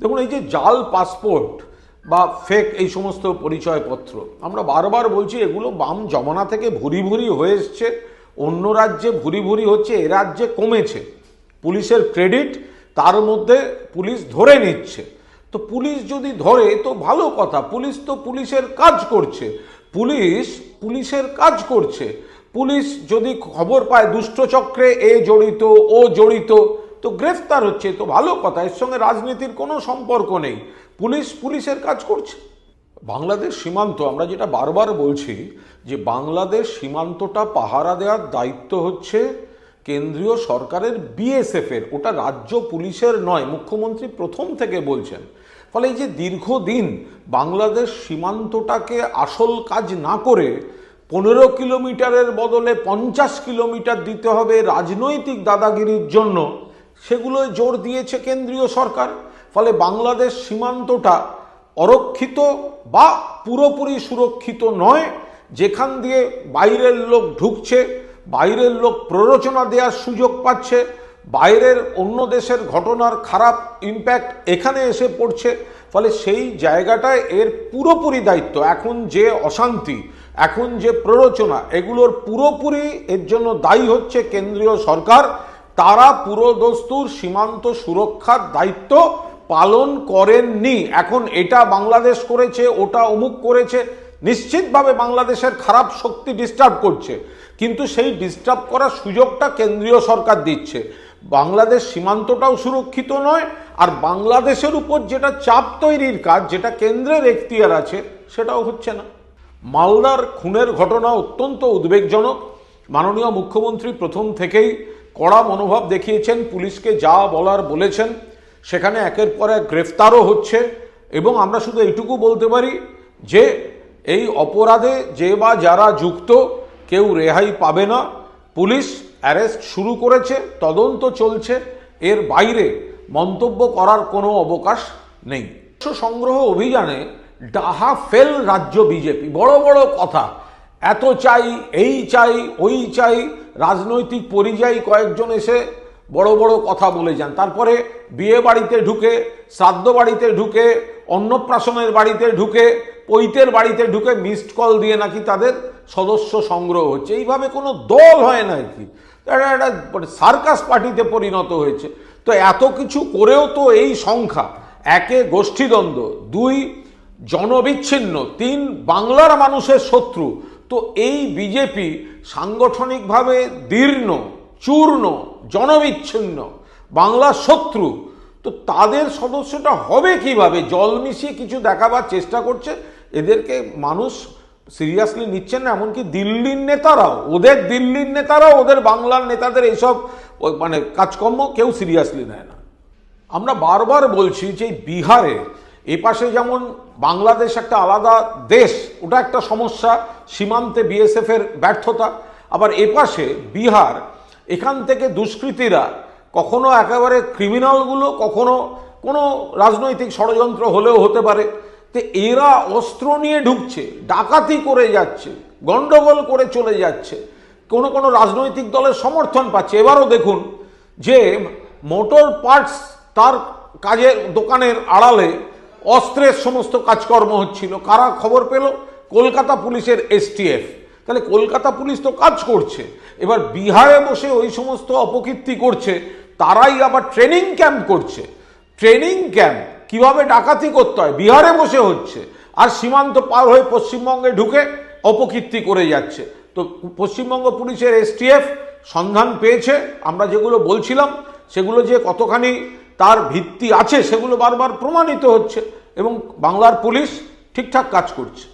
দেখুন, এই যে জাল পাসপোর্ট বা ফেক এই সমস্ত পরিচয়পত্র, আমরা বারবার বলছি এগুলো বাম জমানা থেকে ভুরি ভুরি হয়ে এসছে, অন্য রাজ্যে ভুরি ভুরি হচ্ছে, এ রাজ্যে কমেছে। পুলিশের ক্রেডিট, তার মধ্যে পুলিশ ধরে নিচ্ছে। তো পুলিশ যদি ধরে, তো ভালো কথা, পুলিশ তো পুলিশের কাজ করছে। পুলিশ পুলিশের কাজ করছে। পুলিশ যদি খবর পায় দুষ্টচক্রে এ জড়িত, ও জড়িত তো গ্রেফতার হচ্ছে, তো ভালো কথা, এর সঙ্গে রাজনীতির কোনো সম্পর্ক নেই। পুলিশ, পুলিশের কাজ করছে। বাংলাদেশ সীমান্ত, আমরা যেটা বারবার বলছি যে বাংলাদেশ সীমান্তটা পাহারা দেওয়ার দায়িত্ব হচ্ছে কেন্দ্রীয় সরকারের বিএসএফ এর ওটা রাজ্য পুলিশের নয়, মুখ্যমন্ত্রী প্রথম থেকে বলছেন। ফলে এই যে দীর্ঘদিন বাংলাদেশ সীমান্তটাকে আসল কাজ না করে পনেরো কিলোমিটারের বদলে পঞ্চাশ কিলোমিটার দিতে হবে রাজনৈতিক দাদাগিরির জন্য সেগুলোয় জোর দিয়েছে কেন্দ্রীয় সরকার। ফলে বাংলাদেশ সীমান্তটা অরক্ষিত বা পুরোপুরি সুরক্ষিত নয়, যেখান দিয়ে বাইরের লোক ঢুকছে, বাইরের লোক প্ররোচনা দেওয়ার সুযোগ পাচ্ছে, বাইরের অন্য দেশের ঘটনার খারাপ ইম্প্যাক্ট এখানে এসে পড়ছে। ফলে সেই জায়গাটায় এর পুরোপুরি দায়িত্ব, এখন যে অশান্তি, এখন যে প্ররোচনা, এগুলোর পুরোপুরি এর জন্য দায়ী হচ্ছে কেন্দ্রীয় সরকার। তারা পুরোদস্তুর সীমান্ত সুরক্ষার দায়িত্ব পালন করেননি। এখন এটা বাংলাদেশ করেছে, ওটা অমুক করেছে, নিশ্চিতভাবে বাংলাদেশের খারাপ শক্তি ডিস্টার্ব করছে। কিন্তু সেই ডিস্টার্ব করার সুযোগটা কেন্দ্রীয় সরকার দিচ্ছে। বাংলাদেশ সীমান্তটাও সুরক্ষিত নয়, আর বাংলাদেশের উপর যেটা চাপ তৈরির কাজ, যেটা কেন্দ্রের এখতিয়ার আছে, সেটাও হচ্ছে না। মালদার খুনের ঘটনা অত্যন্ত উদ্বেগজনক। মাননীয় মুখ্যমন্ত্রী প্রথম থেকেই কড়া মনোভাব দেখিয়েছেন, পুলিশকে যা বলার বলেছেন, সেখানে একের পর এক গ্রেফতারও হচ্ছে এবং আমরা শুধু এইটুকু বলতে পারি যে এই অপরাধে যে বা যারা যুক্ত, কেউ রেহাই পাবে না। পুলিশ অ্যারেস্ট শুরু করেছে, তদন্ত চলছে, এর বাইরে মন্তব্য করার কোনো অবকাশ নেই। সংগ্রহ অভিযানে ডাহা ফেল রাজ্য বিজেপি। বড় বড় কথা এত চাই, এই চাই, ওই চাই, রাজনৈতিক পরিযায়ী কয়েকজন এসে বড় বড় কথা বলে যান। তারপরে বিয়ে বাড়িতে ঢুকে, শ্রাদ্ধ বাড়িতে ঢুকে, অন্নপ্রাশনের বাড়িতে ঢুকে, পৈতের বাড়িতে ঢুকে মিসড কল দিয়ে নাকি তাদের সদস্য সংগ্রহ হচ্ছে। এইভাবে কোনো দল হয় এটা একটা সার্কাস পার্টিতে পরিণত হয়েছে। তো এত কিছু করেও তো এই সংখ্যা। একে গোষ্ঠীদ্বন্দ্ব, দুই জনবিচ্ছিন্ন, তিন বাংলার মানুষের শত্রু। তো এই বিজেপি সাংগঠনিকভাবে দীর্ণ, চূর্ণ, জনবিচ্ছিন্ন, বাংলার শত্রু, তো তাদের সদস্যটা হবে কীভাবে? জল মিশিয়ে কিছু দেখাবার চেষ্টা করছে, এদেরকে মানুষ সিরিয়াসলি নিচ্ছেন না, এমনকি দিল্লির নেতারাও, ওদের দিল্লির নেতারাও, ওদের বাংলার নেতাদের এইসব মানে কাজকর্ম কেউ সিরিয়াসলি নেয় না। আমরা বারবার বলছি যে বিহারে এপাশে যেমন বাংলাদেশ একটা আলাদা দেশ, ওটা একটা সমস্যা, সীমান্তে বিএসএফ এর ব্যর্থতা। আবার এপাশে বিহার, এখান থেকে দুষ্কৃতীরা কখনো একেবারে ক্রিমিনালগুলো কখনো কোনো রাজনৈতিক ষড়যন্ত্র হলেও হতে পারে। তো এরা অস্ত্র নিয়ে ঢুকছে, ডাকাতি করে যাচ্ছে, গন্ডগোল করে চলে যাচ্ছে, কোনো কোনো রাজনৈতিক দলের সমর্থন পাচ্ছে। এবারও দেখুন যে মোটর পার্টস তার কাজের দোকানের আড়ালে অস্ত্রের সমস্ত কাজকর্ম হচ্ছিল। কারা খবর পেল? কলকাতা পুলিশের এসটিএফ তাহলে কলকাতা পুলিশ তো কাজ করছে। এবার বিহারে বসে ওই সমস্ত অপকীর্তি করছে, তারাই আবার ট্রেনিং ক্যাম্প করছে। ট্রেনিং ক্যাম্প কীভাবে ডাকাতি করতে হয়? বিহারে বসে হচ্ছে। আর সীমান্ত পার হয়ে পশ্চিমবঙ্গে ঢুকে অপকীর্তি করে যাচ্ছে। তো পশ্চিমবঙ্গ পুলিশের এসটিএফ সন্ধান পেয়েছে। আমরা যেগুলো বলছিলাম, সেগুলো যে কতখানি তার ভিত্তি আছে, সেগুলো বারবার প্রমাণিত হচ্ছে। এবং বাংলার পুলিশ ঠিকঠাক কাজ করছে।